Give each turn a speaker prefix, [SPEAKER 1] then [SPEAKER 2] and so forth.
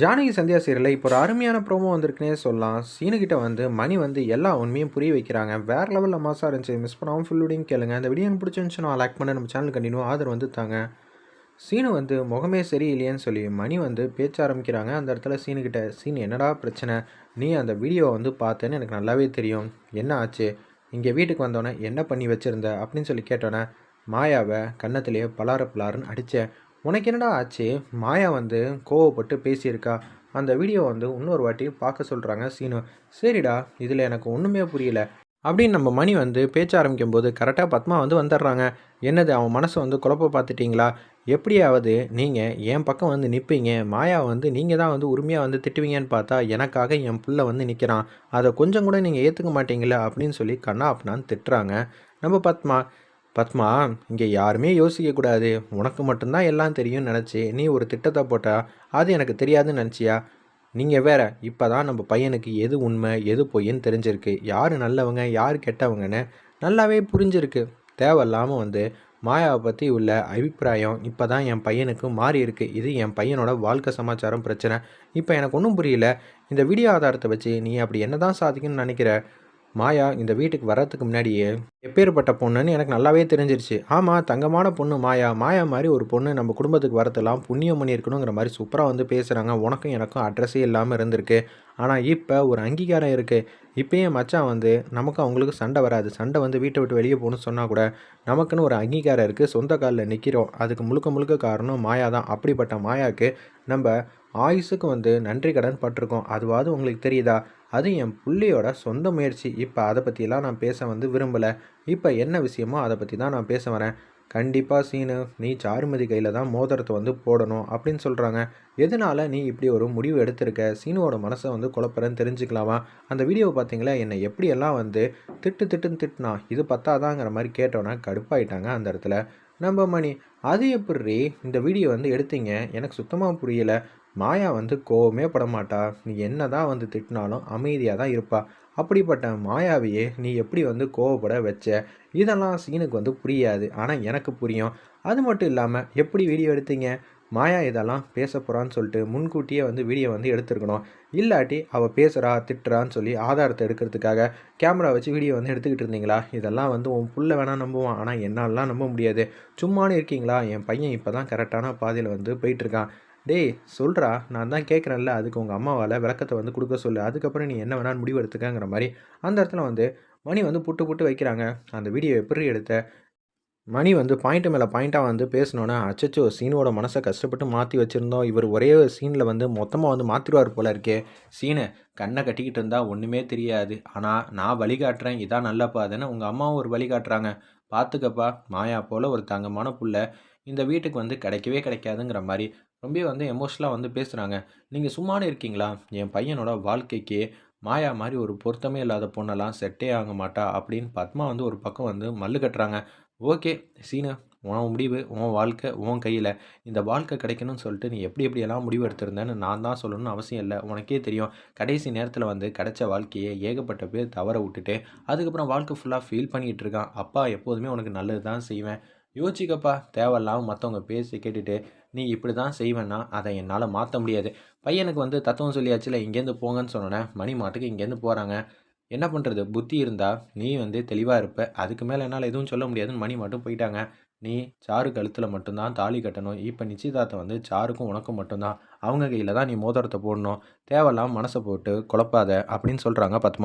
[SPEAKER 1] ஜானகி சந்தியா சீரியலில் இப்போ ஒரு அருமையான ப்ரோமோ வந்திருக்குனே சொல்லலாம். சீனுக்கிட்ட வந்து மணி வந்து எல்லா உண்மையும் புரிய வைக்கிறாங்க. வேறு லெவலில் மாசாக இருந்துச்சு. மிஸ் பண்ணாமல் ஃபுல் கேளுங்க. இந்த வீடியோ பிடிச்சிருந்துச்சுன்னா லைக் பண்ண. நம்ம சேனல் கண்டினியூ ஆதரவு வந்து தாங்க சீனு வந்து முகமே சரியில்லையேன்னு சொல்லி மணி வந்து பேச்ச ஆரம்பிக்கிறாங்க. அந்த இடத்துல சீனுக்கிட்ட சீன் என்னடா பிரச்சனை? நீ அந்த வீடியோவை வந்து பார்த்தேன்னு எனக்கு நல்லாவே தெரியும். என்ன ஆச்சு? இங்கே வீட்டுக்கு வந்தோடனே என்ன பண்ணி வச்சுருந்த? அப்படின்னு சொல்லி கேட்டோன்னே மாயாவை கன்னத்திலேயே பலார பலாருன்னு அடித்தேன் உனக்கு என்னடா ஆச்சு? மாயா வந்து கோவப்பட்டு பேசியிருக்கா. அந்த வீடியோ வந்து இன்னொரு வாட்டி பார்க்க சொல்கிறாங்க சீனு. சரிடா இதில் எனக்கு ஒன்றுமே புரியல. அப்படின்னு நம்ம மணி வந்து பேச்ச ஆரம்பிக்கும் போது கரெக்டாக பத்மா வந்து வந்துடுறாங்க. என்னது அவன் மனசை வந்து குழப்ப பார்த்துட்டிங்களா? எப்படியாவது நீங்கள் என் பக்கம் வந்து நிற்பீங்க மாயா வந்து நீங்கள் தான் வந்து உரிமையாக வந்து திட்டுவீங்கன்னு பார்த்தா எனக்காக என் புள்ள வந்து நிற்கிறான் அதை கொஞ்சம் கூட நீங்கள் ஏற்றுக்க மாட்டீங்களா அப்படின்னு சொல்லி கண்ணா அப்படின்னு திட்டுறாங்க. நம்ம பத்மா பத்மா இங்கே யாருமே யோசிக்கக்கூடாது உனக்கு மட்டும்தான் எல்லாம் தெரியும்னு நினச்சி நீ ஒரு திட்டத்தை போட்டால் அது எனக்கு தெரியாதுன்னு நினச்சியா? நீங்கள் வேற இப்போ தான் நம்ம பையனுக்கு எது உண்மை எது பொய்ன்னு தெரிஞ்சிருக்கு. யார் நல்லவங்க யார் கெட்டவங்கன்னு நல்லாவே புரிஞ்சிருக்கு. தேவையில்லாமல் வந்து மாயாவை பற்றி உள்ள அபிப்பிராயம் இப்போ தான் என் பையனுக்கு மாறி இருக்குது இது என் பையனோட வாழ்க்கை சமாச்சாரம் பிரச்சனை. இப்போ எனக்கு ஒன்றும் புரியல. இந்த வீடியோ ஆதாரத்தை வச்சு நீ அப்படி என்ன தான் சாதிக்கணும்னு நினைக்கிற? மாயா இந்த வீட்டுக்கு வர்றதுக்கு முன்னாடியே எப்பேற்பட்ட பொண்ணுன்னு எனக்கு நல்லாவே தெரிஞ்சிருச்சு. ஆமாம் தங்கமான பொண்ணு மாயா. மாயா மாதிரி ஒரு பொண்ணு நம்ம குடும்பத்துக்கு வரதெல்லாம் புண்ணியம் பண்ணியிருக்கணுங்கிற மாதிரி சூப்பராக வந்து பேசுகிறாங்க உனக்கும் எனக்கும் அட்ரஸே இல்லாமல் இருந்திருக்கு. ஆனால் இப்போ ஒரு அங்கீகாரம் இருக்குது இப்போயே மச்சான் வந்து நமக்கு அவங்களுக்கு சண்டை வராது. சண்டை வந்து வீட்டை விட்டு வெளியே போகணும்னு சொன்னால் கூட நமக்குன்னு ஒரு அங்கீகாரம் இருக்குது சொந்த காலில் நிற்கிறோம் அதுக்கு முழுக்க முழுக்க காரணம் மாயா தான். அப்படிப்பட்ட மாயாவுக்கு நம்ம ஆயுஸுக்கு வந்து நன்றி கடன் பட்டிருக்கோம். அதுவாது உங்களுக்கு தெரியுதா? அது என் புள்ளியோட சொந்த முயற்சி. இப்போ அதை பற்றியெல்லாம் நான் பேச வந்து விரும்பலை. இப்போ என்ன விஷயமோ அதை பற்றி தான் நான் பேச வரேன். கண்டிப்பாக சீனு நீ சாருமதி கையில் தான் மோதிரத்தை வந்து போடணும் அப்படின்னு சொல்கிறாங்க எதனால் நீ இப்படி ஒரு முடிவு எடுத்திருக்க? சீனுவோட மனசை வந்து குழப்பறன்னு தெரிஞ்சுக்கலாமா? அந்த வீடியோவை பார்த்தீங்களா என்னை எப்படியெல்லாம் வந்து திட்டு திட்டுன்னு திட்டுனா? இது பத்தாதாங்கிற மாதிரி கேட்டோன்னா கடுப்பாயிட்டாங்க அந்த இடத்துல. நம்ம மணி அது எப்படி இந்த வீடியோ வந்து எடுத்தீங்க? எனக்கு சுத்தமாக புரியலை. மாயா வந்து கோவமே படமாட்டா. நீ என்ன தான் வந்து திட்டினாலும் அமைதியாக தான் இருப்பா. அப்படிப்பட்ட மாயாவையே நீ எப்படி வந்து கோவப்பட வச்ச? இதெல்லாம் சீனுக்கு வந்து புரியாது. ஆனால் எனக்கு புரியும். அது மட்டும் இல்லாமல் எப்படி வீடியோ எடுத்தீங்க? மாயா இதெல்லாம் பேச போகிறான்னு சொல்லிட்டு முன்கூட்டியே வந்து வீடியோ வந்து எடுத்துருக்கணும். இல்லாட்டி அவள் பேசுகிறா திட்டுறான்னு சொல்லி ஆதாரத்தை எடுக்கிறதுக்காக கேமரா வச்சு வீடியோ வந்து எடுத்துக்கிட்டு இருந்தீங்களா? இதெல்லாம் வந்து உன் புள்ள வேணால் நம்புவான். ஆனால் என்னாலலாம் நம்ப முடியாது. சும்மானு இருக்கீங்களா? என் பையன் இப்போ தான் கரெக்டான பாதையில் வந்து போயிட்டுருக்கான் டேய் சொல்கிறா நான் தான் கேட்குறேன்ல அதுக்கு உங்கள் அம்மாவால் விளக்கத்தை வந்து கொடுக்க சொல்லு. அதுக்கப்புறம் நீ என்ன வேணாலும் முடிவு எடுத்துக்கங்கிற மாதிரி அந்த இடத்துல வந்து மணி வந்து புட்டு புட்டு வைக்கிறாங்க. அந்த வீடியோ எப்படி எடுத்த? மணி வந்து பாயிண்ட்டு மேலே பாயிண்ட்டாக வந்து பேசினோன்னா அச்சச்சோ சீனோட மனசை கஷ்டப்பட்டு மாற்றி வச்சுருந்தோம். இவர் ஒரே சீனில் வந்து மொத்தமாக வந்து மாற்றிடுவார் போல இருக்கே. சீனை கண்ணை கட்டிக்கிட்டு இருந்தால் ஒன்றுமே தெரியாது. ஆனால் நான் வழிகாட்டுறேன் இதான் நல்லப்பா அதுன்னு உங்கள் அம்மாவும் ஒரு வழிகாட்டுறாங்க பார்த்துக்கப்பா மாயா போல் ஒரு தங்கமான புள்ள. இந்த வீட்டுக்கு வந்து கிடைக்கவே கிடைக்காதுங்கிற மாதிரி ரொம்ப வந்து எமோஷ்னலாக வந்து பேசுகிறாங்க நீங்கள் சும்மானு இருக்கீங்களா? என் பையனோட வாழ்க்கைக்கு மாயா மாதிரி ஒரு பொருத்தமே இல்லாத பொண்ணெல்லாம் செட்டே ஆக மாட்டா அப்படின்னு பத்மா வந்து ஒரு பக்கம் வந்து மல்லு கட்டுறாங்க. ஓகே சீனு உன் முடிவு உன் வாழ்க்கை உன் கையில் இந்த வாழ்க்கை கிடைக்கணும்னு சொல்லிட்டு நீ எப்படி எப்படியெல்லாம் முடிவு எடுத்திருந்தேன்னு நான் தான் சொல்லணும்னு அவசியம் இல்லை. உனக்கே தெரியும். கடைசி நேரத்தில் வந்து கிடைச்ச வாழ்க்கையை ஏகப்பட்ட பேர் தவற விட்டுட்டு அதுக்கப்புறம் வாழ்க்கை ஃபுல்லாக ஃபீல் பண்ணிகிட்டு இருக்கான். அப்பா எப்போதுமே உனக்கு நல்லது தான் செய்வேன். யோசிக்கப்பா தேவையில்லாமல் மற்றவங்க பேசி கேட்டுட்டு நீ இப்படி தான் செய்வேன்னா அதை என்னால் மாற்ற முடியாது. பையனுக்கு வந்து தத்துவம் சொல்லியாச்சுல இங்கேருந்து போங்கன்னு சொன்னோன்னே மணி மாட்டுக்கு இங்கேருந்து போகிறாங்க என்ன பண்ணுறது புத்தி இருந்தால் நீ வந்து தெளிவாக இருப்ப. அதுக்கு மேலே என்னால் எதுவும் சொல்ல முடியாதுன்னு மணி மட்டும் போயிட்டாங்க. நீ சாரு கழுத்தில் மட்டும்தான் தாலி கட்டணும். இப்போ நிச்சயதார்த்தம் வந்து சாருக்கும் உனக்கும் மட்டும்தான். அவங்க கையில் தான் நீ மோதிரத்தை போடணும். தேவையில்லாமல் மனசை போட்டு குழப்பாத அப்படின்னு சொல்கிறாங்க பத்மா.